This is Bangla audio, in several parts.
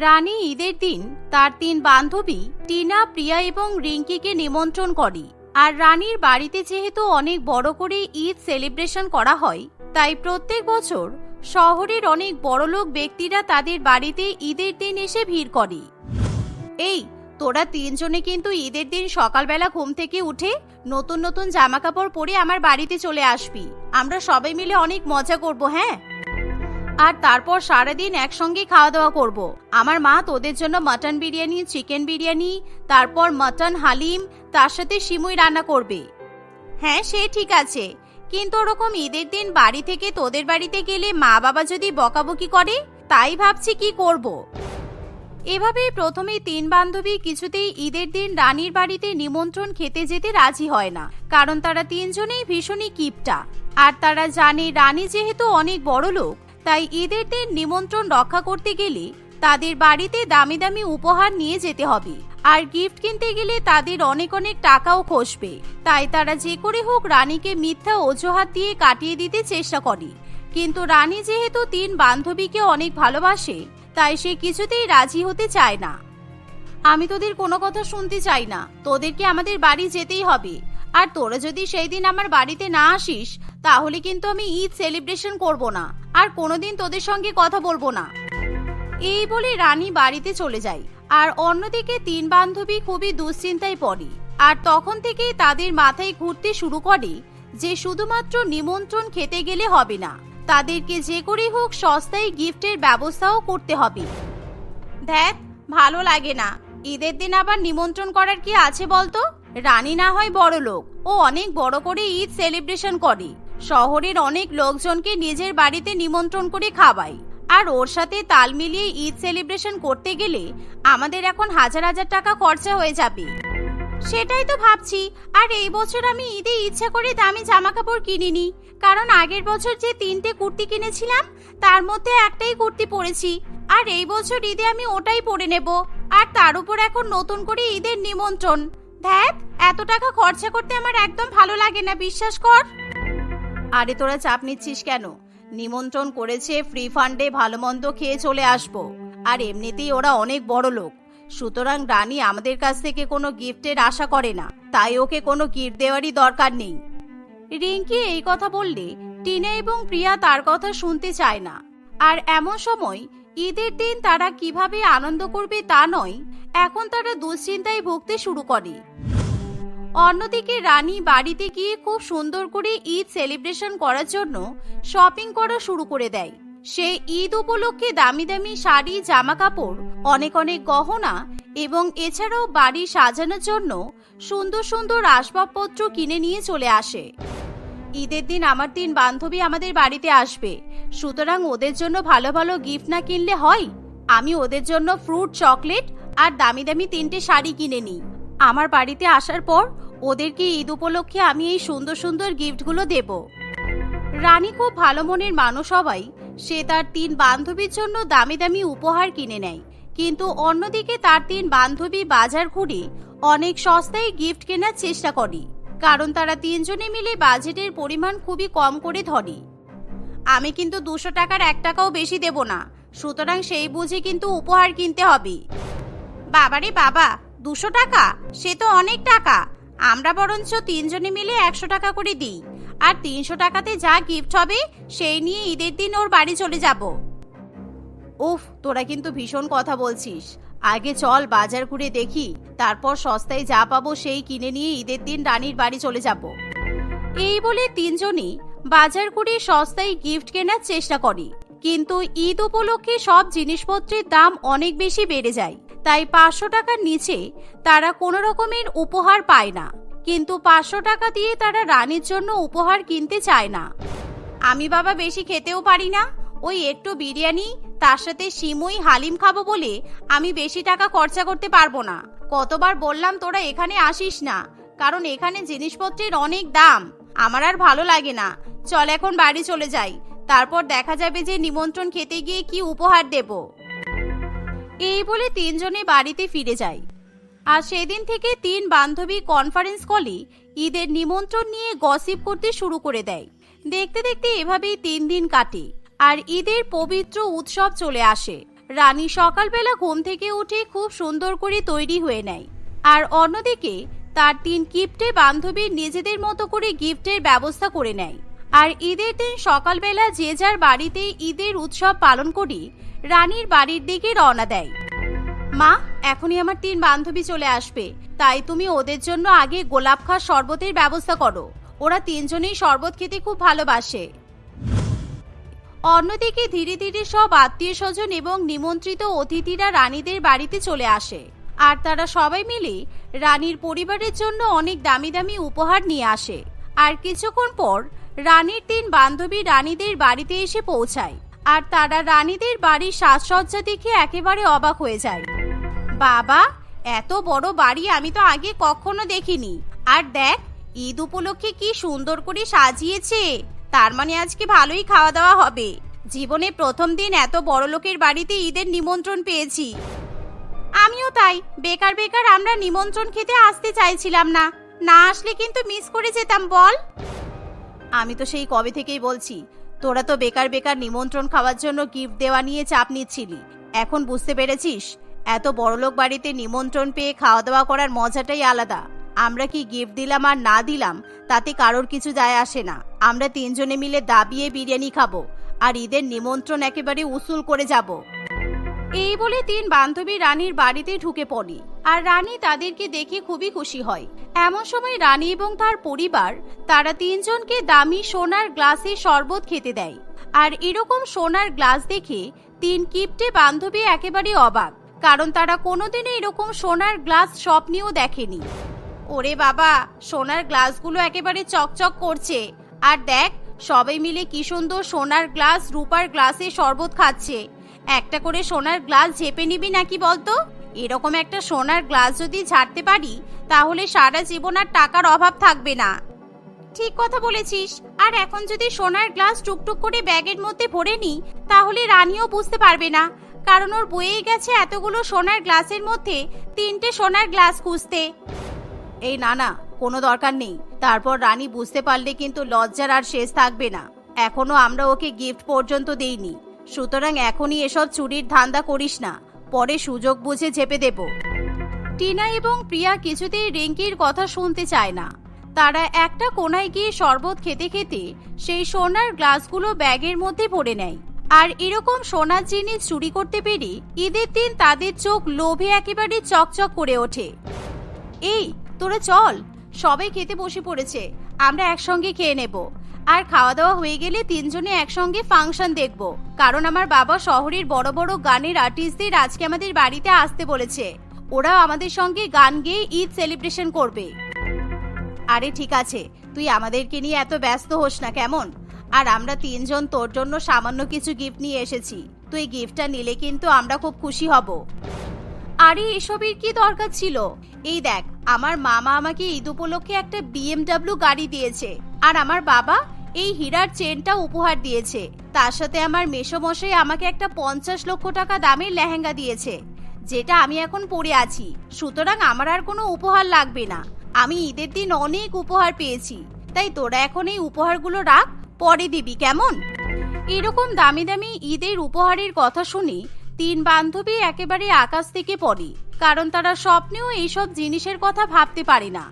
রানী ঈদের দিন তার তিন বান্ধবী টিনা, প্রিয়া এবং রিঙ্কিকে নিমন্ত্রণ করে। আর রানীর বাড়িতে যেহেতু অনেক বড় করে ঈদ সেলিব্রেশন করা হয়, তাই প্রত্যেক বছর শহরের অনেক বড়লোক ব্যক্তিরা তাদের বাড়িতে ঈদের দিন এসে ভিড় করে। এই, তোরা তিনজনে কিন্তু ঈদের দিন সকালবেলা ঘুম থেকে উঠে নতুন নতুন জামা কাপড় পরে আমার বাড়িতে চলে আসবি। আমরা সবাই মিলে অনেক মজা করব হ্যাঁ? আর তারপর সারাদিন একসঙ্গে খাওয়া দাওয়া করব। আমার মা তোদের জন্য মাটন বিরিয়ানি চিকেন বিরিয়ানি, তারপর মাটন হালিম, তার সাথে সিমুই রান্না করবে হ্যাঁ সে ঠিক আছে কিন্তু ওরকম ঈদের দিন বাড়ি থেকে তোদের বাড়িতে গেলে মা বাবা যদি বকাবকি করে, তাই ভাবছি কি করব। এভাবেই প্রথমে তিন বান্ধবী কিছুতেই ঈদের দিন রানীর বাড়িতে নিমন্ত্রণ খেতে যেতে রাজি হয় না কারণ তারা তিনজনেই ভীষণই কিপটা আর তারা জানে রানী যেহেতু অনেক বড় লোক তাই ঈদের দিন নিমন্ত্রণ রক্ষা করতে গেলে তাদের বাড়িতে দামি দামি উপহার নিয়ে যেতে হবে। আর গিফট কিনতে গেলে তাদের অনেক অনেক টাকাও খসবে। তাই তারা যে করে হোক রানীকে মিথ্যা অজুহাত দিয়ে কাটিয়ে দিতে চেষ্টা করে। কিন্তু রানী যেহেতু তিন বান্ধবীকে অনেক ভালোবাসে, তাই সে কিছুতেই রাজি হতে চায় না। আমি তোদের কোনো কথা শুনতে চাই না। তোদেরকে আমাদের বাড়ি যেতেই হবে। আর তোরা যদি সেই দিন আমার বাড়িতে না আসিস, তাহলে কিন্তু আমি ঈদ সেলিব্রেশন করব না। আর কোনোদিন তোদের সঙ্গে কথা বলব না। এই বলে রানী বাড়িতে চলে যায়। আর অন্যদিকে তিন বান্ধবী খুবই দুশ্চিন্তায় পড়ে। আর তখন থেকেই তাদের মাথায় ঘুরতে শুরু করে যে শুধুমাত্র নিমন্ত্রণ খেতে গেলে হবে না। তাদেরকে যে করেই হোক সস্তায় গিফটের ব্যবস্থাও করতে হবে। দেখ, ভালো লাগে না। ঈদের দিন আবার নিমন্ত্রণ করার কি আছে বলতো? রানী না হয় বড় লোক। ও অনেক বড় করে ঈদ সেলিব্রেশন করে। শহরের অনেক লোকজনকে নিজের বাড়িতে নিমন্ত্রণ করে খাওয়ায়। আর ওর সাথে তাল মিলিয়ে ঈদ সেলিব্রেশন করতে গেলে আমাদের এখন হাজার হাজার টাকা খরচা হয়ে যাবে। সেটাই তো ভাবছি। আর এই বছর আমি ঈদে ইচ্ছা করে দামি জামা কাপড় কিনিনি। কারণ আগের বছর যে তিনটে কুর্তি কিনেছিলাম, তার মধ্যে একটাই কুর্তি পরেছি। আর এই বছর ঈদে আমি ওটাই পরে নেব। আর তার উপর এখন নতুন করে ঈদের নিমন্ত্রণ। ধ্যাত এত টাকা খরচা করতে আমার একদম ভালো লাগে না বিশ্বাস কর। আরে তোরা চাপ নিচ্ছিস কেন? নিমন্ত্রণ করেছে ফ্রি ফান্ডে ভালো মন্দ খেয়ে চলে আসব। আর এমনিতেই ওরা অনেক বড় লোক। সুতরাং রানী আমাদের কাছ থেকে কোনো গিফটের আশা করে না। তাই ওকে কোনো গিফট দেওয়ারই দরকার নেই। রিঙ্কি এই কথা বললে টিনা এবং প্রিয়া তার কথা শুনতে চায় না। আর এমন সময় ঈদের দিন তারা কীভাবে আনন্দ করবে তা নয়, এখন তারা দুশ্চিন্তায় ভুগতে শুরু করে। অন্যদিকে রানী বাড়িতে গিয়ে খুব সুন্দর করে ঈদ সেলিব্রেশন করার জন্য শপিং করা শুরু করে দেয়। সে ঈদ উপলক্ষে দামি দামি শাড়ি জামা কাপড় অনেক অনেক গহনা এবং এছাড়াও বাড়ি সাজানোর জন্য সুন্দর সুন্দর আসবাবপত্র কিনে নিয়ে চলে আসে। ঈদের দিন আমার তিন বান্ধবী আমাদের বাড়িতে আসবে। সুতরাং ওদের জন্য ভালো ভালো গিফট না কিনলে হয়? আমি ওদের জন্য ফ্রুট চকলেট আর দামি দামি তিনটে শাড়ি কিনে নিই। আমার বাড়িতে আসার পর ওদেরকে ঈদ উপলক্ষে আমি এই সুন্দর সুন্দর গিফটগুলো দেব। রানী খুব ভালো মনের মানুষ হওয়াই সে তার তিন বান্ধবীর জন্য দামি দামি উপহার কিনে নেয়। কিন্তু অন্যদিকে তার তিন বান্ধবী বাজার ঘুরে অনেক সস্তায় গিফট কেনার চেষ্টা করে। কারণ তারা তিনজনে মিলে বাজেটের পরিমাণ খুবই কম করে ধরে। আমি কিন্তু দুশো টাকার এক টাকাও বেশি দেব না, সুতরাং সেই বুঝে কিন্তু উপহার কিনতে হবে। বাবারে বাবা, দুশো টাকা? সে তো অনেক টাকা। আমরা বরঞ্চ তিনজনে মিলে একশো টাকা করে দিই। আর তিনশো টাকাতে যা গিফট হবে, সেই নিয়ে ঈদের দিন ওর বাড়ি চলে যাব। উফ, তোরা কিন্তু ভীষণ কথা বলছিস। আগে চল বাজার ঘুরে দেখি, তারপর সস্তায় যা পাবো সেই কিনে নিয়ে ঈদের দিন রানীর বাড়ি চলে যাব। এই বলে তিনজনই বাজার ঘুরে সস্তায় গিফট কেনার চেষ্টা করে। কিন্তু ঈদ উপলক্ষে সব জিনিসপত্রের দাম অনেক বেশি বেড়ে যায়। তাই পাঁচশো টাকার নিচে তারা কোনো রকমের উপহার পায় না। কিন্তু পাঁচশো টাকা দিয়ে তারা রানীর জন্য উপহার কিনতে চায় না। আমি বাবা বেশি খেতেও পারি না। ওই একটু বিরিয়ানি তার সাথে সিমুই হালিম খাব বলে আমি বেশি টাকা খরচা করতে পারব না। কতবার বললাম তোরা এখানে আসিস না, কারণ এখানে জিনিসপত্রের অনেক দাম। আমার আর ভালো লাগে না। চল এখন বাড়ি চলে যাই। তারপর দেখা যাবে যে নিমন্ত্রণ খেতে গিয়ে কি উপহার দেব। এই বলে তিনজনে বাড়িতে ফিরে যায় আর সেদিন থেকে তিন বান্ধবী কনফারেন্স কলে ঈদের নিমন্ত্রণ নিয়ে গসিপ করতে শুরু করে দেয়। দেখতে দেখতে এভাবেই তিন দিন কাটে। আর ঈদের পবিত্র উৎসব চলে আসে। রানী সকালবেলা ঘুম থেকে উঠে খুব সুন্দর করে তৈরি হয়ে নেয়। আর অন্যদিকে, তার তিন গিফটে বান্ধবী নিজেদের মতো করে গিফটের ব্যবস্থা করে নেয়। আর ঈদের দিন সকালবেলা যে যার বাড়িতে ঈদের উৎসব পালন করি, রানীর বাড়ির দিকে রওনা দেয়। মা, এখনই আমার তিন বান্ধবী চলে আসবে। তাই তুমি ওদের জন্য আগে গোলাপ খাস শরবতের ব্যবস্থা করো। ওরা তিনজনেই শরবত খেতে খুব ভালোবাসে। অন্যদিকে ধীরে ধীরে সব আত্মীয় স্বজন এবং নিমন্ত্রিত অতিথিরা রানীদের বাড়িতে চলে আসে। আর তারা সবাই মিলে রানীর পরিবারের জন্য অনেক দামি দামি উপহার নিয়ে আসে। আর কিছুক্ষণ পর রানীর তিন বান্ধবী রানীদের বাড়িতে এসে পৌঁছায়। আর তারা রানীদের বাড়ির সাজসজ্জা দেখে একেবারে অবাক হয়ে যায়। বাবা, এত বড় বাড়ি আমি তো আগে কখনো দেখিনি। আর দেখ, ঈদ উপলক্ষে কি সুন্দর করে সাজিয়েছে। তার মানে আজকে ভালোই খাওয়া দাওয়া হবে। জীবনে প্রথম দিন এত বড় লোকের বাড়িতে ঈদের নিমন্ত্রণ পেয়েছি। আমিও তাই, বেকার বেকার আমরা নিমন্ত্রণ খেতে আসতে চাইছিলাম না। না আসলে কিন্তু মিস করে যেতাম, বল। আমি তো সেই কবে থেকেই বলছি, তোরা তো বেকার বেকার নিমন্ত্রণ খাওয়ার জন্য গিফট দেওয়া নিয়ে চাপ নিচ্ছিলি। এখন বুঝতে পেরেছিস, এত বড়লোক বাড়িতে নিমন্ত্রণ পেয়ে খাওয়া দাওয়া করার মজাটাই আলাদা। আমরা কি গিফট দিলাম আর না দিলাম, তাতে কারোর কিছু যায় আসে না। আমরা তিনজনে মিলে দাবিয়ে বিরিয়ানি খাব, আর ঈদের নিমন্ত্রণ একেবারে উসুল করে যাব। এই বলে তিন বান্ধবী রানীর বাড়িতে ঢুকে পড়ে, আর রানী তাদেরকে দেখে খুবই খুশি হয়। এমন সময় রানী এবং তার পরিবার, তারা তিনজনকে দামি সোনার গ্লাসে শরবত খেতে দেয়। আর এরকম সোনার গ্লাস দেখে তিন কিপটে বান্ধবী একেবারে অবাক, কারণ তারা কোনোদিনও এরকম সোনার গ্লাস স্বপ্নেও দেখেনি। ওরে বাবা, সোনার গ্লাসগুলো একেবারে চকচক করছে। আর দেখ, সবাই মিলে কি সুন্দর সোনার গ্লাস, রূপার গ্লাসে শরবত খাচ্ছে। একটা করে সোনার গ্লাস ঝেপে নিবি নাকি বলতো? এরকম একটা সোনার গ্লাস যদি ঝাড়তে পারি, তাহলে সারা জীবন আর টাকার অভাব থাকবে না। ঠিক কথা বলেছিস। আর এখন যদি সোনার গ্লাস টুকটুক করে ব্যাগের মধ্যে ভরে নিই তাহলে রানীও বুঝতে পারবে না। কারণ ওর বয়ে গেছে এতগুলো সোনার গ্লাসের মধ্যে তিনটে সোনার গ্লাস খুঁজতে। এই না না কোনো দরকার নেই। তারপর রানী বুঝতে পারলে কিন্তু লজ্জার আর শেষ থাকবে না। এখনও আমরা ওকে গিফট পর্যন্ত দেইনি। সুতরাং এখনই এসব চুরির ধান্দা করিস না। পরে সুযোগ বুঝে চেপে দেব। টিনা এবং প্রিয়া কিছুতেই রিঙ্কির কথা শুনতে চায় না। তারা একটা কোনায় গিয়ে শরবত খেতে খেতে সেই সোনার গ্লাসগুলো ব্যাগের মধ্যে ভরে নেয়। আর এরকম সোনার জিনিস চুরি করতে পেরে ঈদের দিন তাদের চোখ লোভে একেবারে চকচক করে ওঠে। এই তোরা চল, সবাই খেতে বসে পড়েছে, আমরা একসঙ্গে খেয়ে নেব। আর খাওয়া দাওয়া হয়ে গেলে তিনজনে একসঙ্গে ফাংশন দেখব, কারণ আমার বাবা শহরের বড় বড় গানের আর্টিস্টদের আজকে আমাদের বাড়িতে আসতে বলেছে। ওরা আমাদের সঙ্গে গান গেয়ে ঈদ সেলিব্রেশন করবে। আরে ঠিক আছে, তুই আমাদেরকে নিয়ে এত ব্যস্ত হোস না, কেমন? আর আমরা তিনজন তোর জন্য সামান্য কিছু গিফট নিয়ে এসেছি। তুই গিফটটা নিলে কিন্তু আমরা খুব খুশি হব। আরে এসবের কি দরকার ছিল? এই দেখ আমার মামা আমাকে ঈদ উপলক্ষে একটা বিএমডাব্লিউ গাড়ি দিয়েছে। আর আমার বাবা এই হীরার চেনটা উপহার দিয়েছে। তার সাথে আমার মেসোমশাই আমাকে একটা পঞ্চাশ লক্ষ টাকা দামের লেহেঙ্গা দিয়েছে, যেটা আমি এখন পরে আছি। সুতরাং আমার আর কোনো উপহার লাগবে না। আমি ঈদের দিন অনেক উপহার পেয়েছি। তাই তোরা এখন এই উপহারগুলো রাখ, পরে দিবি, কেমন? এরকম দামি দামি ঈদের উপহারের কথা শুনি তিন বান্ধবী একেবারে আকাশ থেকে পড়ে, কারণ তারা স্বপ্নেও এইসব জিনিসের কথা ভাবতে পারে না।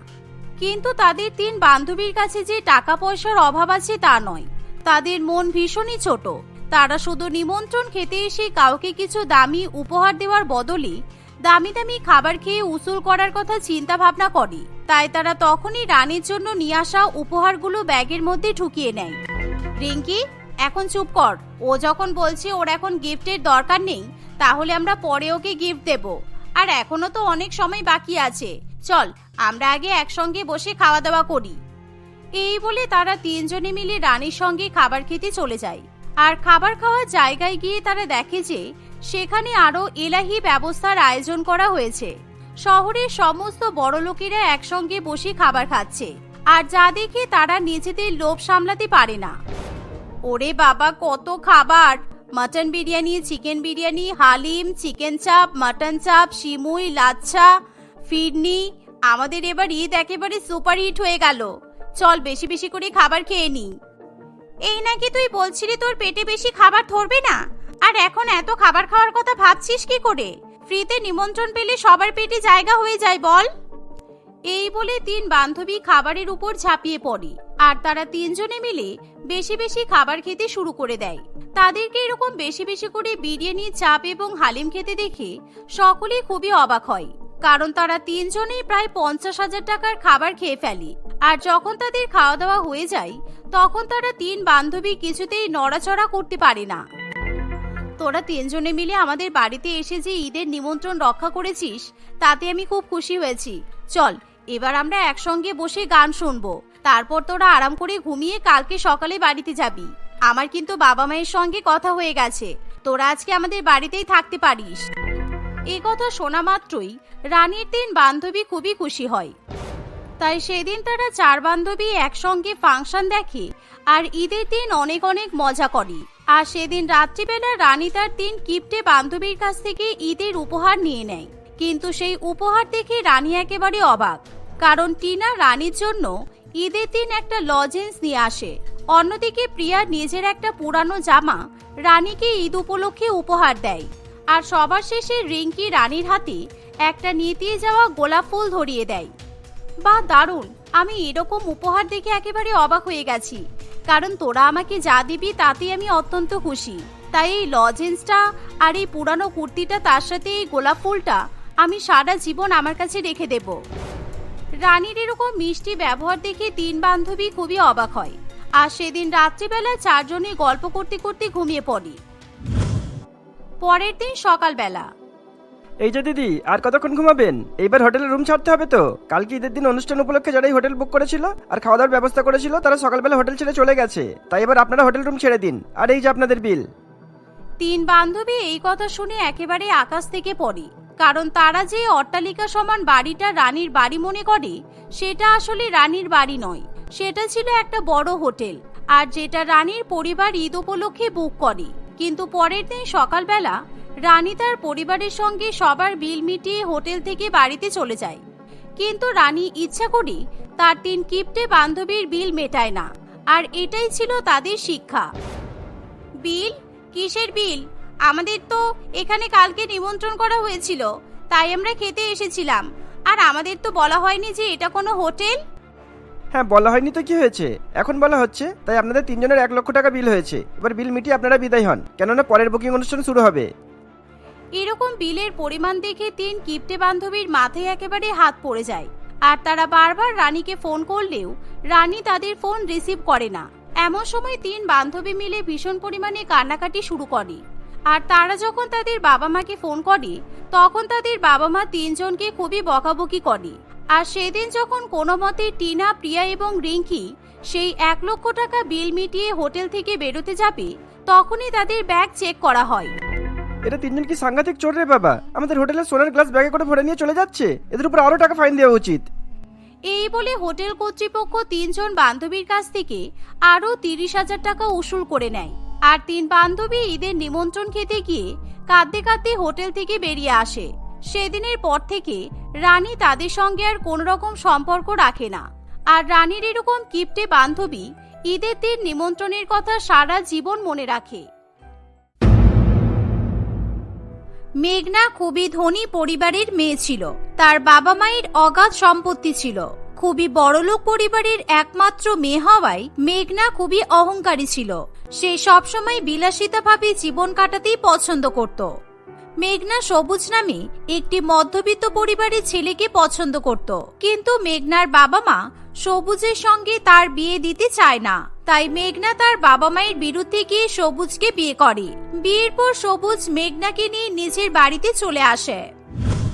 কিন্তু তাদের তিন বান্ধবীর কাছে যে টাকা পয়সার অভাব আছে তা নয়। তাদের মন ভীষণই ছোট। তারা শুধু নিমন্ত্রণ খেতে এসে কাউকে কিছু দামি উপহার দেওয়ার বদলে দামি দামি খাবার খেয়ে উসুল করার কথা চিন্তা ভাবনা করে। তাই তারা তখনই রানীর জন্য নিয়ে আসা উপহারগুলো ব্যাগের মধ্যে ঢুকিয়ে নেয়। রিঙ্কি এখন চুপ কর। ও যখন বলছে ওর এখন গিফটের দরকার নেই, তাহলে আমরা পরে ওকে গিফট দেব। আর এখনও তো অনেক সময় বাকি আছে। চল, আমরা আগে একসঙ্গে বসে খাওয়া দাওয়া করি। এই বলে তারা তিনজনে মিলে রানীর সঙ্গে খাবার খেতে চলে যায়। আর খাবার খাওয়ার জায়গায় গিয়ে তারা দেখে যে, সেখানে আরও এলাহি ব্যবস্থার আয়োজন করা হয়েছে। শহরের সমস্ত বড় লোকেরা একসঙ্গে বসে খাবার খাচ্ছে। আর যা দেখে তারা নিজেদের লোভ সামলাতে পারে না। ওরে বাবা, কত খাবার! Mutton biryani, chicken biryani, haleem, chicken chaap, mutton chaap, সিমুই, lachha, ফিরনি। আমাদের এবার ঈদ একেবারে সুপার হিট হয়ে গেল। চল, বেশি বেশি করে খাবার খেয়ে নি। এই নাকি তুই বলছিলি তোর পেটে বেশি খাবার ধরবে না? আর এখন এত খাবার খাওয়ার কথা ভাবছিস কি করে? ফ্রিতে নিমন্ত্রণ পেলে সবার পেটে জায়গা হয়ে যায় বল। এই বলে তিন বান্ধবী খাবারের উপর ঝাঁপিয়ে পড়ে। আর তারা তিনজনে মিলে বেশি বেশি খাবার খেতে শুরু করে দেয়। তাদেরকে এরকম বেশি বেশি করে বিরিয়ানি, চাপ এবং হালিম খেতে দেখে সকলেই খুবই অবাক হয়। কারণ তারা তিনজনেই প্রায় পঞ্চাশ হাজার টাকার খাবার খেয়ে ফেলে। আর যখন তাদের খাওয়া দাওয়া হয়ে যায়, তখন তারা তিন বান্ধবী কিছুতেই নড়াচড়া করতে পারে না। তোরা তিনজনে মিলে আমাদের বাড়িতে এসে যে ঈদের নিমন্ত্রণ রক্ষা করেছিস, তাতে আমি খুব খুশি হয়েছি। চল, এবার আমরা একসঙ্গে বসে গান শুনব। তারপর তোরা আরাম করে ঘুমিয়ে কালকে সকালে বাড়িতে যাবি। আমার কিন্তু বাবা মায়ের সঙ্গে কথা হয়ে গেছে। তোরা আজকে আমাদের বাড়িতেই থাকতে পারিস। এই কথা শোনা মাত্রই রানীর তিন বান্ধবী খুবই খুশি হয়। তাই সেদিন তারা চার বান্ধবী একসঙ্গে ফাংশন দেখে আর ঈদের দিন অনেক অনেক মজা করে। আর সেদিন রাত্রিবেলা রানী তার তিন কিপ্টে বান্ধবীর কাছ থেকে ঈদের উপহার নিয়ে নেয়। কিন্তু সেই উপহার দেখে রানী একেবারে অবাক। কারণ টিনা রানীর জন্য ঈদের দিন একটা লজেন্স নিয়ে আসে। অন্যদিকে প্রিয়া নিজের একটা পুরানো জামা রানীকে ঈদ উপলক্ষে উপহার দেয়। আর সবার শেষে রিঙ্কি রানীর হাতে একটা নিতিয়ে যাওয়া গোলাপ ফুল ধরিয়ে দেয়। বা, দারুণ! আমি এরকম উপহার দেখে একেবারে অবাক হয়ে গেছি। কারণ তোরা আমাকে যা দিবি তাতে আমি অত্যন্ত খুশি। তাই এই লজেন্সটা আর এই পুরানো কুর্তিটা তার সাথে এই গোলাপ ফুলটা আমি সারা জীবন আমার কাছে রেখে দেব। রানীর এরকম মিষ্টি ব্যবহার দেখে তিন বান্ধবী খুবই অবাক হয়। আর সেদিন রাত্রিবেলা চারজনে গল্প করতে করতে ঘুমিয়ে পড়ি। পরের দিন সকালবেলা। এই যে দিদি আর কতক্ষণ ঘুমাবেন? এইবার হোটেলে রুম ছাড়তে হবে তো। কালকে ঈদের দিন অনুষ্ঠান উপলক্ষে যারাই হোটেল বুক করেছিল আর খাওয়া দাওয়ার ব্যবস্থা করেছিল তারা সকালবেলা হোটেল ছেড়ে চলে গেছে। তাই এবার আপনারা হোটেল রুম ছেড়ে দিন। আর এই যে আপনাদের বিল। তিন বান্ধবী এই কথা শুনে একেবারে আকাশ থেকে পড়ে। কারণ তারা যে অট্টালিকা সমান বাড়িটা রানীর বাড়ি মনে করে, সেটা আসলে রানীর বাড়ি নয়। সেটা ছিল একটা বড় হোটেল, আর যেটা রানীর পরিবার ঈদ উপলক্ষে বুক করে। কিন্তু পরের দিন সকালবেলা, রানী তার পরিবারের সঙ্গে সবার বিল মিটিয়ে হোটেল থেকে বাড়িতে চলে যায়। কিন্তু রানী ইচ্ছা করে তার তিন কিপ্টে বান্ধবীর বিল মেটায় না, আর এটাই ছিল তাদের শিক্ষা। বিল? কিসের বিল? আমাদের তো এখানে কালকে নিমন্ত্রণ করা হয়েছিল তাই আমরা খেতে এসেছিলাম। আর আমাদের তো বলা হয়নি যে এটা কোনো হোটেল? হ্যাঁ বলা হয়নি তো কি হয়েছে? এখন বলা হচ্ছে তাই আপনাদের তিনজনের এক লক্ষ টাকা বিল হয়েছে। এবার বিল মিটিয়ে আপনারা বিদায় হন কেননা পরের বুকিং অনুষ্ঠান শুরু হবে। এরকম বিলের পরিমাণ দেখে তিন কিপ্টে বান্ধবীর মাথায় একেবারে হাত পড়ে যায়। আর তারা বারবার রানীকে ফোন করলেও রানী তাদের ফোন রিসিভ করে না। এমন সময় তিন বান্ধবী মিলে ভীষণ পরিমাণে কান্নাকাটি শুরু করে। আর তারা যখন তাদের বাবা মাকে ফোন করে তখন তাদের বাবা মা তিনজনকে খুবই বকাবকি করে। আর সেদিন যখন কোনো মতে টিনা প্রিয়া এবং রিঙ্কি সেই এক লক্ষ টাকা বিল মিটিয়ে হোটেল থেকে বেরোতে যাবে তখনই তাদের ব্যাগ চেক করা হয়। এটা তিনজন কি সাংঘাতিক চোর রে বাবা? আমাদের হোটেলের সোনার গ্লাস ব্যাগে করে ভরে নিয়ে চলে যাচ্ছে। এদের উপর আরও টাকা ফাইন দেওয়া উচিত। এই বলে হোটেল কর্তৃপক্ষ তিনজন বান্ধবীর কাছ থেকে আরও তিরিশ হাজার টাকা উসুল করে নেয়। আর তিন বান্ধবী ঈদের নিমন্ত্রণ খেতে গিয়ে কাঁদতে কাঁদতে হোটেল থেকে বেরিয়ে আসে। সেদিনের পর থেকে রানী তাদের সঙ্গে আর কোনো রকম সম্পর্ক রাখে না। আর রানীর এরকম কিপ্টে বান্ধবী ঈদের দিন নিমন্ত্রণের কথা সারা জীবন মনে রাখে। মেঘনা খুবই ধনী পরিবারের মেয়ে ছিল। তার বাবা মায়ের অগাধ সম্পত্তি ছিল। খুবই বড়লোক পরিবারের একমাত্র মেয়ে হওয়ায় মেঘনা খুবই অহংকারী ছিল। সে সবসময় বিলাসিতাভাবে জীবন কাটাতেই পছন্দ করত। মেঘনা সবুজ নামে একটি মধ্যবিত্ত পরিবারের ছেলেকে পছন্দ করত। কিন্তু মেঘনার বাবা মা সবুজের সঙ্গে তার বিয়ে দিতে চায় না। তাই মেঘনা তার বাবা মায়ের বিরুদ্ধে গিয়ে সবুজকে বিয়ে করে। বিয়ের পর সবুজ মেঘনাকে নিয়ে নিজের বাড়িতে চলে আসে।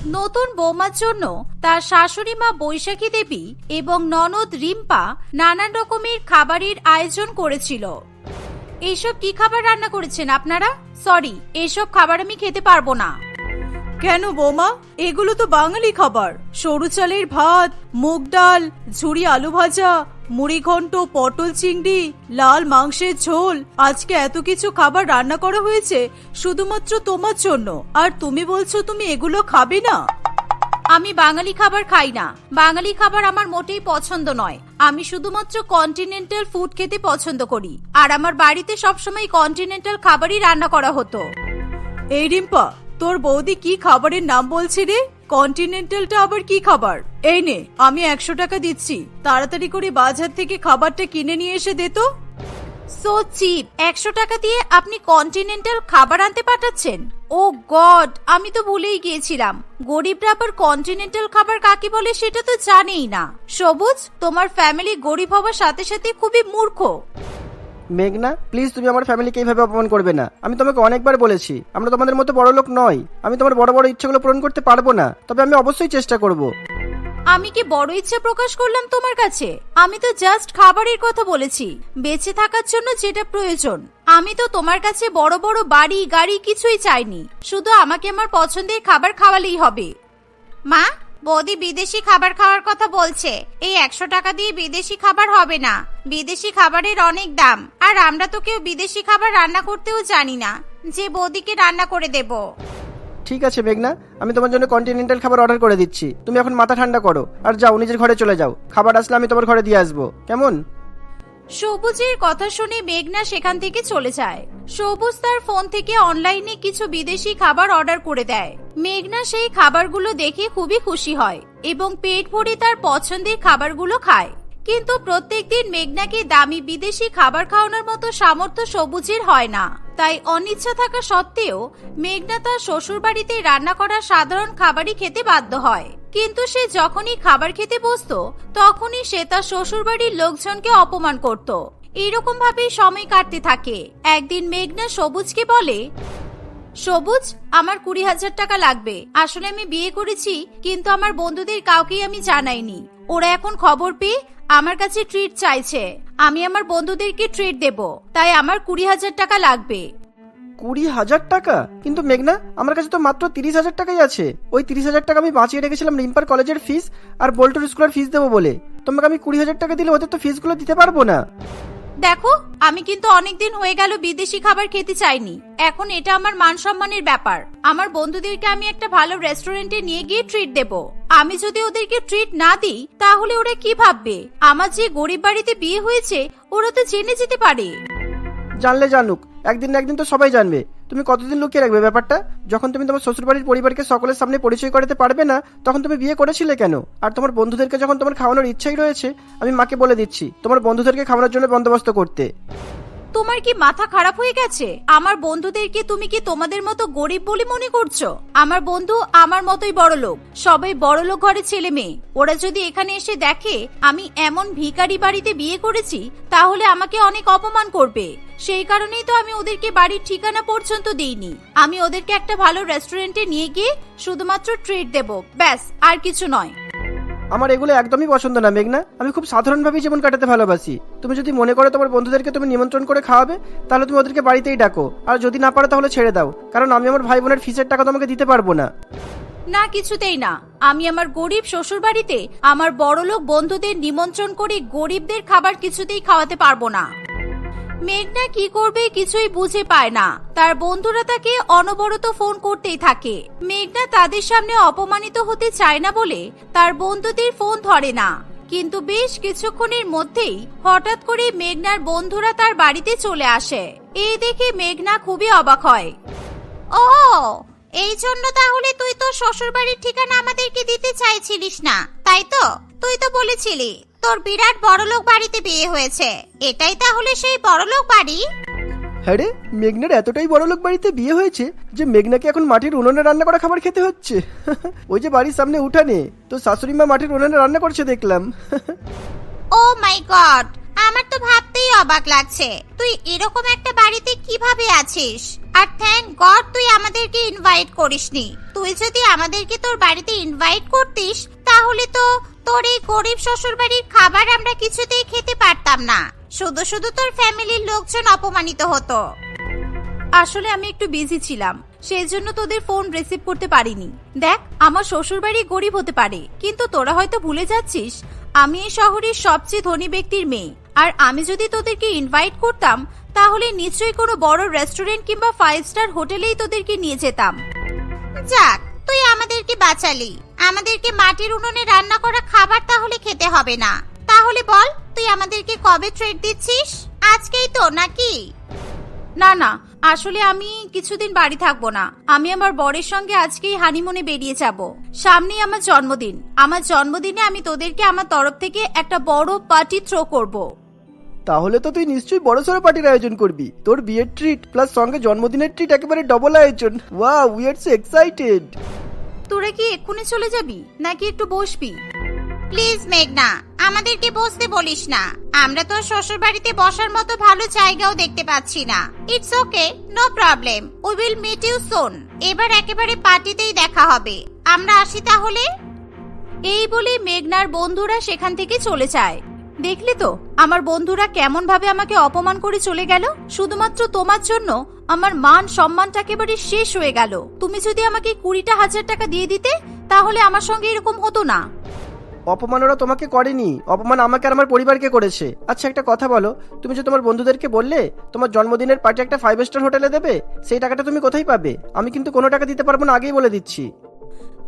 নতুন বৌমার জন্য তার শাশুড়ি মা বৈশাখী দেবী এবং ননদ রিম্পা নানান রকমের খাবারের আয়োজন করেছিল। এইসব কি খাবার রান্না করেছেন আপনারা? সরি এইসব খাবার আমি খেতে পারব না। কেন বৌমা? এগুলো তো বাঙালি খাবার। সরু চালের ভাত, মুগ ডাল, ঝুরি আলু ভাজা, মুড়ি ঘন্ট, পটল চিংড়ি, লাল মাংসের ঝোল। আজকে এত কিছু খাবার রান্না করা হয়েছে, শুধুমাত্র তোমার জন্য। আর তুমি বলছো তুমি এগুলো খাবে না? আমি বাঙালি খাবার খাই না। বাঙালি খাবার আমার মোটেই পছন্দ নয়। আমি শুধুমাত্র কন্টিনেন্টাল ফুড খেতে পছন্দ করি। আর আমার বাড়িতে সবসময় কন্টিনেন্টাল খাবারই রান্না করা হতো। এই রিম্পা, তোর বৌদি কি খাবারের নাম বলছে রে? কন্টিনেন্টালটা আবার কি খাবার? এই নে, আমি একশো টাকা দিচ্ছি। তাড়াতাড়ি করে বাজার থেকে খাবারটা কিনে নিয়ে এসে দে তো। সো চিপ একশো টাকা দিয়ে আপনি কন্টিনেন্টাল খাবার আনতে পাঠাচ্ছেন? ও গড আমি তো ভুলেই গিয়েছিলাম। গরিবরা আবার কন্টিনেন্টাল খাবার কাকে বলে সেটা তো জানেই না। সবুজ, তোমার ফ্যামিলি গরিব হওয়ার সাথে সাথে খুবই মূর্খ। মেঘনা প্লিজ তুমি আমার ফ্যামিলিকে এইভাবে অপমান করবে না। আমি তোমাকে অনেকবার বলেছি, আমরা তোমাদের মতো বড় লোক নয় আমি তোমার বড় বড় ইচ্ছেগুলো পূরণ করতে পারব না। তবে আমি অবশ্যই চেষ্টা করব। আমি কি বড় ইচ্ছা প্রকাশ করলাম তোমার কাছে? আমি তো জাস্ট খাবারের কথা বলেছি। বেঁচে থাকার জন্য যেটা প্রয়োজন। আমি তো তোমার কাছে বড় বড় বাড়ি, গাড়ি কিছুই চাইনি। শুধু আমাকে আমার পছন্দের খাবার খাওয়ালেই হবে। মা, বৌদি বিদেশি খাবার খাওয়ার কথা বলছে। এই একশো টাকা দিয়ে বিদেশি খাবার হবে না। বিদেশি খাবারের অনেক দাম। আর আমরা তো কেউ বিদেশি খাবার রান্না করতেও জানি না। যে বৌদিকে রান্না করে দেবো। ঠিক আছে, মেঘনা। আমি তোমার জন্য কন্টিনেন্টাল খাবার অর্ডার করে দিচ্ছি। তুমি এখন মাথা ঠান্ডা করো। আর যাও, নিজের ঘরে চলে যাও। খাবার আসলে আমি তোমার ঘরে দিয়ে আসব। কেমন? সবুজের কথা শুনে মেঘনা সেখান থেকে চলে যায়। সবুজ তার ফোন থেকে অনলাইনে কিছু বিদেশি খাবার অর্ডার করে দেয়। মেঘনা সেই খাবারগুলো দেখে খুবই খুশি হয় এবং পেট ভরে তার পছন্দের খাবারগুলো খায়। কিন্তু প্রত্যেকদিন মেঘনাকে দামি বিদেশি খাবার খাওয়ানোর মতো সামর্থ্য সবুজের হয় না। তাই অনিচ্ছা থাকা সত্ত্বেও মেঘনা তার শ্বশুরবাড়িতে রান্না করা সাধারণ খাবারই খেতে বাধ্য হয়। কিন্তু সে যখনই খাবার খেতে বসত, তখনই সে তার শ্বশুরবাড়ির লোকজনকে অপমান করত। এরকম ভাবেই সময় কাটতে থাকে। একদিন মেঘনা সবুজকে বলে, সবুজ, আমার কুড়ি হাজার টাকা লাগবে। আসলে আমি বিয়ে করেছি, কিন্তু আমার বন্ধুদের কাউকেই আমি জানাইনি। ওরা এখন খবর পেয়ে আমার কাছে ট্রিট চাইছে। আমি আমার বন্ধুদেরকে ট্রিট দেব। তাই আমার কুড়ি হাজার টাকা লাগবে। কুড়ি হাজার টাকা? কিন্তু মেঘনা, আমার কাছে তো মাত্র তিরিশ হাজার টাকাই আছে। ওই তিরিশ হাজার টাকা আমি বাঁচিয়ে রেখেছিলাম রিম্পার কলেজের ফিস আর বোল্টুর স্কুলের ফিস দেবো বলে। তোমাকে আমি কুড়ি হাজার টাকা দিলে ওদের তো ফিসগুলো দিতে পারব না। দেখো, আমি কিন্তু অনেকদিন হয়ে গেল বিদেশি খাবার খেতে চাইনি। এখন এটা আমার মান সম্মানের ব্যাপার। আমার বন্ধুদেরকে আমি একটা ভালো রেস্টুরেন্টে নিয়ে গিয়ে ট্রিট দেব। আমি যদি ওদেরকে ট্রিট না দিই, তাহলে ওরা কি ভাববে? আমার যে গরিব বাড়িতে বিয়ে হয়েছে, ওরা তো জেনে যেতে পারে। জানলে জানুক। একদিন না একদিন তো সবাই জানবে। তুমি কতদিন লুকিয়ে রাখবে ব্যাপারটা? যখন তুমি তোমার শ্বশুরবাড়ির পরিবারকে সকলের সামনে পরিচয় করাতে পারবে না, তখন তুমি বিয়ে করেছিলে কেন? আর তোমার বন্ধুদেরকে যখন তোমার খাওয়ানোর ইচ্ছাই রয়েছে, আমি মাকে বলে দিচ্ছি, তোমার বন্ধুদেরকে খাওয়ানোর জন্য বন্দোবস্ত করতে। তোমার কি মাথা খারাপ হয়ে গেছে? আমার বন্ধুদেরকে তুমি কি তোমাদের মতো গরিব বলে মনে করছ? আমার বন্ধু আমার মতোই বড় লোক সবাই বড় লোক ঘরে ছেলে মেয়ে। ওরা যদি এখানে এসে দেখে আমি এমন ভিখারি বাড়িতে বিয়ে করেছি, তাহলে আমাকে অনেক অপমান করবে। সেই কারণেই তো আমি ওদেরকে বাড়ির ঠিকানা পর্যন্ত দিইনি। আমি ওদেরকে একটা ভালো রেস্টুরেন্টে নিয়ে গিয়ে শুধুমাত্র ট্রিট দেব। ব্যাস, আর কিছু নয়। আমার এগুলো একদমই পছন্দ না, মেঘনা। আমি খুব সাধারণভাবেই জীবন কাটাতে ভালোবাসি। তুমি যদি মনে করো তোমার বন্ধুদেরকে তুমি নিমন্ত্রণ করে খাওয়াবে, তাহলে তুমি ওদেরকে বাড়িতেই ডাকো। আর যদি না পারো তাহলে ছেড়ে দাও। কারণ আমি আমার ভাই বোনের ফিসের টাকা তোমাকে দিতে পারব না। না, কিছুতেই না। আমি আমার গরিব শ্বশুর বাড়িতে আমার বড়লোক বন্ধুদের নিমন্ত্রণ করে গরিবদের খাবার কিছুতেই খাওয়াতে পারব না। মেঘনা কি করবে কিছুই বুঝে পায় না। তার বন্ধুরা তাকে অনবরত ফোন করতেই থাকে। মেঘনা তাদের সামনে অপমানিত হতে চায় না বলে তার বন্ধুদের ফোন ধরে না। কিন্তু বেশ কিছুক্ষণের মধ্যেই হঠাৎ করে মেঘনার বন্ধুরা তার বাড়িতে চলে আসে। এই দেখে মেঘনা খুবই অবাক হয়। ও এই জন্য তাহলে তুই তো শ্বশুর বাড়ির ঠিকানা আমাদেরকে দিতে চাইছিলিস না, তাই তো? তুই তো বলেছিলি। তোর বিরাট বড়লোক বাড়িতে বিয়ে হয়েছে। এটাই তাহলে সেই বড়লোক বাড়ি? হ্যাঁ রে মেঘনার এতটাই বড় লোক বাড়িতে বিয়ে হয়েছে যে মেঘনাকে এখন মাটির উনুনে রান্না করা খাবার খেতে হচ্ছে। ওই যে বাড়ির সামনে উঠানে তো শাশুড়ি মা মাটির উনুনে রান্না করছে দেখলাম। ও মাই গড আমার তো ভাবতেই অবাক লাগছে। তুই এরকম একটা বাড়িতে কীভাবে আছিস? আর থ্যাংক গড তুই আমাদেরকে ইনভাইট করিসনি। তুই যদি আমাদেরকে তোর বাড়িতে ইনভাইট করতিস তাহলে তো তোর এই গরিব শ্বশুর বাড়ির খাবার আমরা কিছুতেই খেতে পারতাম না। শুধু শুধু তোর ফ্যামিলির লোকজন অপমানিত হতো। আসলে আমি একটু বিজি ছিলাম সেই জন্য তোদের ফোন রিসিভ করতে পারিনি। দেখ আমার শ্বশুর বাড়ি গরিব হতে পারে কিন্তু তোরা হয়তো ভুলে যাচ্ছিস আমি এই শহরের সবচেয়ে ধনী ব্যক্তির মেয়ে। আর আমি যদি তোদেরকে ইনভাইট করতাম তাহলে নিশ্চয়ই কোনো বড় রেস্টুরেন্ট কিংবা ফাইভ স্টার হোটেলেই তোদেরকে নিয়ে যেতাম। যাক তুই আমাদেরকে বাঁচালি। আমাদেরকে মাটির উনুনে রান্না করা খাবার তাহলে খেতে হবে না। তাহলে বল, তুই আমাদেরকে কবে ট্রেড দিচ্ছিস? আজকেই তো, নাকি? না না, আসলে আমি কিছুদিন বাড়ি থাকব না। আমি আমার বরের সঙ্গে আজকেই হানিমুনে বেরিয়ে যাব। সামনেই আমার জন্মদিন। আমার জন্মদিনে আমি তোদেরকে আমার তরফ থেকে একটা বড় পার্টি থ্রো করব। তাহলে তো তুই নিশ্চয়ই বড় সড়ো পার্টির আয়োজন করবি। তোর বিয়ের ট্রিট প্লাস সঙ্গে জন্মদিনের ট্রিট একেবারে ডবল আয়োজন। ওয়া উই আর সো এক্সাইটেড তোরা কি এক্ষুনি চলে যাবি, নাকি একটু বসবি? প্লিজ মেঘনা, আমাদেরকে বসতে বলিস না। আমরা তো শ্বশুর বাড়িতে বসার মতো ভালো জায়গাও দেখতে পাচ্ছি না। It's okay no problem we will meet you soon এবার একেবারে পার্টিতেই দেখা হবে। আমরা আসি তাহলে? এই বলে মেঘনার বন্ধুরা সেখান থেকে চলে যায়। দেখলি তো, আমার বন্ধুরা কেমন ভাবে আমাকে অপমান করে চলে গেল? শুধুমাত্র তোমার জন্য আমার মান সম্মানটা একেবারে শেষ হয়ে গেল। তুমি যদি আমাকে কুড়িটা হাজার টাকা দিয়ে দিতে, তাহলে আমার সঙ্গে এরকম হতো না। অপমান ওরা তোমাকে করেনি। অপমান আমাকে আর আমার পরিবারকে করেছে। আচ্ছা একটা কথা বলো। তুমি যে তোমার বন্ধুদেরকে বললে, তোমার জন্মদিনের পার্টি একটা ফাইভ স্টার হোটেলে দেবে, সেই টাকাটা তুমি কোথায় পাবে? আমি কিন্তু কোনো টাকা দিতে পারব না আগেই বলে দিচ্ছি।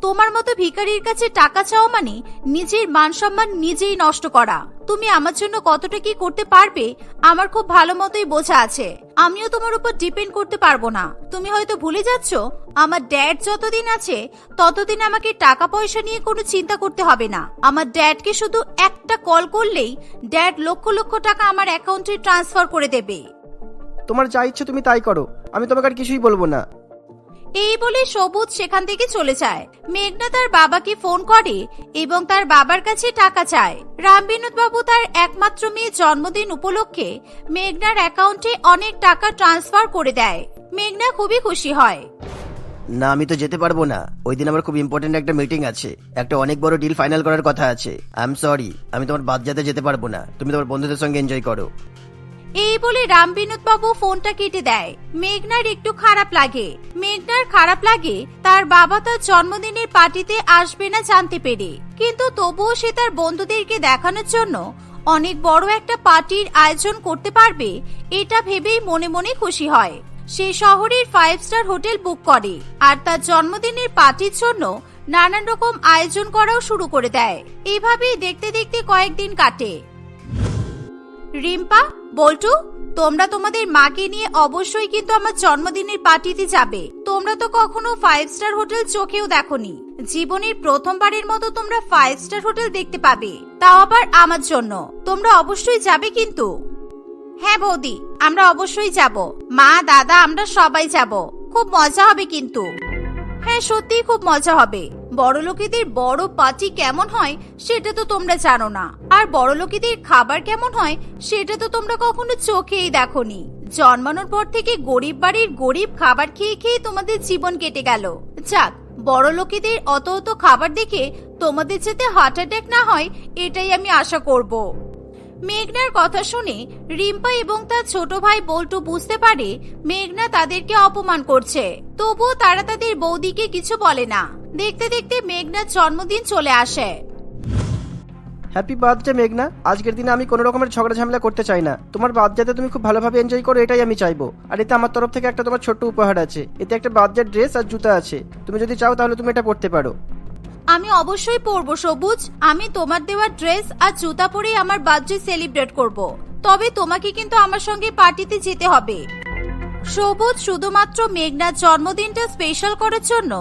তোমার মতো ভিখারির কাছে টাকা চাওয়া মানে নিজের মান সম্মান নিজেই নষ্ট করা। তুমি আমার জন্য কতটা কি করতে পারবে, আমার খুব ভালো মতোই বোঝা আছে। আমিও তোমার উপর ডিপেন্ড করতে পারব না। তুমি হয়তো ভুলে যাচ্ছ, আমার ড্যাড যতদিন আছে, ততদিন আমাকে টাকা পয়সা নিয়ে কোনো চিন্তা করতে হবে না। আমার ড্যাডকে শুধু একটা কল করলেই ড্যাড লক্ষ লক্ষ টাকা আমার অ্যাকাউন্টে ট্রান্সফার করে দেবে। তোমার যা ইচ্ছে তুমি তাই করো। আমি তোমাকে আর কিছুই বলব না। এই বলে সবুজ সেখান থেকে চলে যায়। মেঘনা তার বাবাকে ফোন করে এবং তার বাবার কাছে টাকা চায়। রামবিনোদ বাবু তার একমাত্র মেয়ে জন্মদিন উপলক্ষে মেঘনার অ্যাকাউন্টে অনেক টাকা ট্রান্সফার করে দেয়। মেঘনা খুবই খুশি হয়। না, আমি তো যেতে পারব না। ওই দিন আমার খুব ইম্পর্টেন্ট একটা মিটিং আছে। একটা অনেক বড় ডিল ফাইনাল করার কথা আছে। আই এম সরি আমি তোমার বাদ যাতে যেতে পারব না। তুমি তোমার বন্ধুদের সঙ্গে এনজয় করো। এই বলে রামবিনোদ বাবু ফোনটা কেটে দেয়। মেঘনার একটু খারাপ লাগে। মেঘনার খারাপ লাগে, তার বাবা তার জন্মদিনের পার্টিতে আসবে না জানতে পেরে। কিন্তু তবুও সে তার বন্ধুদেরকে দেখানোর জন্য অনেক বড় একটা পার্টির আয়োজন করতে পারবে, এটা ভেবেই মনে মনে খুশি হয়। সে শহরের ফাইভ স্টার হোটেল বুক করে আর তার জন্মদিনের পার্টির জন্য নানান রকম আয়োজন করাও শুরু করে দেয়। এভাবেই দেখতে দেখতে কয়েকদিন কাটে। রিম্পা বল্টু, তোমরা তোমাদের মাকে নিয়ে অবশ্যই কিন্তু আমার জন্মদিনের পার্টিতে যাবে। তোমরা তো কখনো ফাইভ স্টার হোটেল চোখেও দেখোনি। জীবনের প্রথমবারের মতো তোমরা ফাইভ স্টার হোটেল দেখতে পাবে। তাও আবার আমার জন্য। তোমরা অবশ্যই যাবে কিন্তু। হ্যাঁ বৌদি, আমরা অবশ্যই যাব। মা, দাদা, আমরা সবাই যাব। খুব মজা হবে কিন্তু। হ্যাঁ সত্যিই খুব মজা হবে। বড় লোকেদের বড় পার্টি কেমন হয়, সেটা তো তোমরা জানো না। আর বড় লোকেদের খাবার কেমন হয়, সেটা তো তোমরা কখনো চোখেই দেখোনি। জন্মানোর পর থেকে গরিব বাড়ির গরিব খাবার খেয়ে খেয়ে তোমাদের জীবন কেটে গেল। যাক বড় লোকেদের অত অত খাবার দেখে তোমাদের যাতে হার্ট অ্যাটাক না হয়, এটাই আমি আশা করব। মেঘনার কথা শুনে রিম্পা এবং তার ছোট ভাই বল্টু বুঝতে পারে, মেঘনা তাদেরকে অপমান করছে। তবুও তারা তাদের বৌদিকে কিছু বলে না। দেখতে দেখতে মেঘনার জন্মদিন চলে আসে। হ্যাপি বার্থডে মেঘনা। আজকের দিনে আমি কোনো রকমের ঝগড়া ঝামেলা করতে চাই না। তোমার যাতে তুমি খুব ভালোভাবে এনজয় করো এটাই আমি চাইব। আর এতে আমার তরফ থেকে একটা তোমার ছোট্ট উপহার আছে। এতে একটা বার্থডে ড্রেস আর জুতা আছে। তুমি যদি চাও তাহলে তুমি এটা পড়তে পারো। আমি অবশ্যই পরবো সবুজ। আমি তোমার দেওয়া ড্রেস আর জুতা পরেই আমার বার্থডে সেলিব্রেট করব। তবে তোমাকে কিন্তু আমার সঙ্গে পার্টিতে যেতে হবে। সবুজ শুধুমাত্র মেঘনার জন্মদিনটা স্পেশাল করার জন্য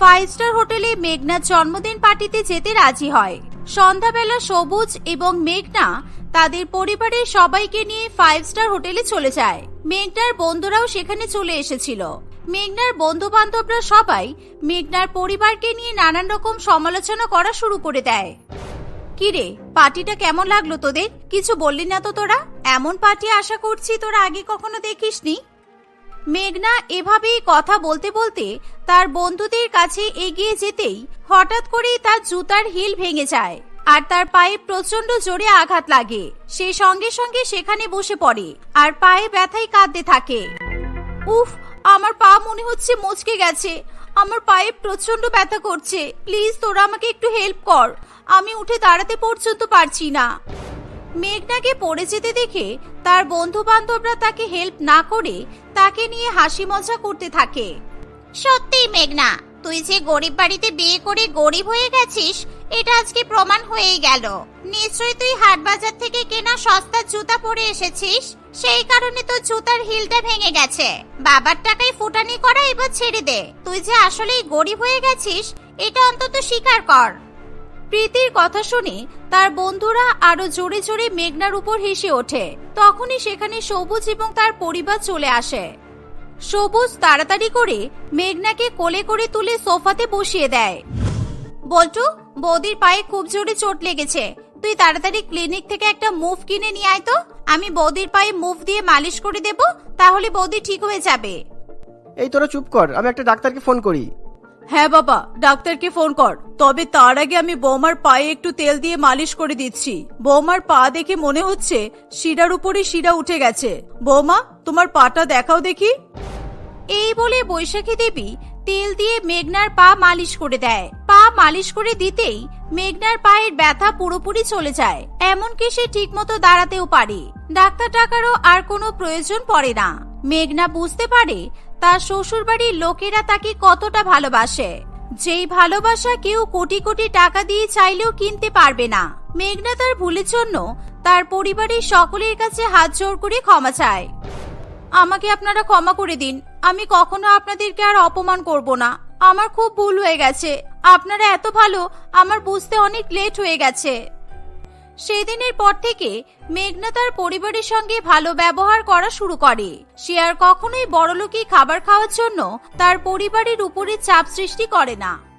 ফাইভ স্টার হোটেলে মেঘনার জন্মদিন পার্টিতে যেতে রাজি হয়। সন্ধ্যাবেলা সবুজ এবং মেঘনা তাদের পরিবারের সবাইকে নিয়ে ফাইভ স্টার হোটেলে চলে যায়। মেঘনার বন্ধুরাও সেখানে চলে এসেছিল। মেঘনার বন্ধু বান্ধবরা সবাই মেঘনার পরিবারকে নিয়ে নানান রকম সমালোচনা করা শুরু করে দেয়। কিরে, পার্টিটা কেমন লাগল তোদের? কিছু বললি না তো তোরা? এমন পার্টি আশা করছি তোরা আগে কখনো দেখিসনি? মেঘনা এভাবেই কথা বলতে বলতে তার বন্ধুদের কাছে এগিয়ে যেতেই হঠাৎ করেই তার জুতার হিল ভেঙে যায় আর তার পায়ে প্রচণ্ড জোরে আঘাত লাগে। সে সঙ্গে সঙ্গে সেখানে বসে পড়ে আর পায়ে ব্যথায় কাঁদতে থাকে। উফ, আমার পা মনে হচ্ছে মচকে গেছে। আমার পায়ে প্রচণ্ড ব্যথা করছে। প্লিজ তোরা আমাকে একটু হেল্প কর। আমি উঠে দাঁড়াতে পর্যন্ত পারছি না। মেঘনাকে পড়ে যেতে দেখে তার বন্ধু বান্ধবরা তাকে হেল্প না করে তাকে নিয়ে হাসি মজা করতে থাকে। সত্যি মেঘনা, তুই যে গরিব বাড়িতে বিয়ে করে গরিব হয়ে গেছিস, এটা আজকে প্রমাণ হয়েই গেল। নিশ্চয়ই তুই হাট বাজার থেকে কেনা সস্তা জুতা পরে এসেছিস, সেই কারণে তোর জুতার হিলটা ভেঙে গেছে। বাবার টাকায় ফুটানি করা এবার ছেড়ে দে। তুই যে আসলেই গরিব হয়ে গেছিস, এটা অন্তত স্বীকার কর। প্রীতির কথা শুনে তার বন্ধুরা আরও জোরে জোরে মেঘনার উপর হেসে ওঠে। তখনই সেখানে সবুজ এবং তার পরিবার চলে আসে। সবুজ তাড়াতাড়ি করে মেঘনাকে কোলে করে তুলে সোফাতে বসিয়ে দেয়। বল্টু, বৌদির পায়ে খুব জোরে চোট লেগেছে। তুই তাড়াতাড়ি ক্লিনিক থেকে একটা মুভ কিনে নিয়ে আয় তো। আমি বৌদির পায়ে মুভ দিয়ে মালিশ করে দেব, তাহলে বৌদি ঠিক হয়ে যাবে। এই তোরা চুপ কর, আমি একটা ডাক্তারকে ফোন করি। হ্যাঁ বাবা, ডাক্তারকে ফোন কর। তবে তার আগে আমি বৌমার পায়ে একটু তেল দিয়ে মালিশ করে দিচ্ছি। বৌমার পা দেখে মনে হচ্ছে শিরার উপরে শিরা উঠে গেছে। বৌমা, তোমার পাটা দেখাও দেখি। এই বলে বৈশাখী দেবী তেল দিয়ে মেঘনার পা মালিশ করে দেয়। পা মালিশ করে দিতেই মেঘনার পায়ের ব্যথা পুরোপুরি চলে যায়। এমনকি সে ঠিকমতো দাঁড়াতেও পারে। ডাক্তার টাকারও আর কোনো প্রয়োজন পড়ে না। মেঘনা বুঝতে পারে তার শ্বশুরবাড়ির লোকেরা তাকে কতটা ভালোবাসে। যেই ভালোবাসা কেউ কোটি কোটি টাকা দিয়ে চাইলেও কিনতে পারবে না। মেঘনা তার ভুলের জন্য তার পরিবারের সকলের কাছে হাত জোর করে ক্ষমা চায়। আমাকে আপনারা ক্ষমা করে দিন। আমি কখনো আপনাদেরকে আর অপমান করব না। আমার খুব ভুল হয়ে গেছে। আপনারা এত ভালো, আমার বুঝতে অনেক লেট হয়ে গেছে। সেদিনের পর থেকে মেঘনা তার পরিবারের সঙ্গে ভালো ব্যবহার করা শুরু করে। সে আর কখনোই বড়লোকি খাবার খাওয়ার জন্য তার পরিবারের উপরে চাপ সৃষ্টি করে না।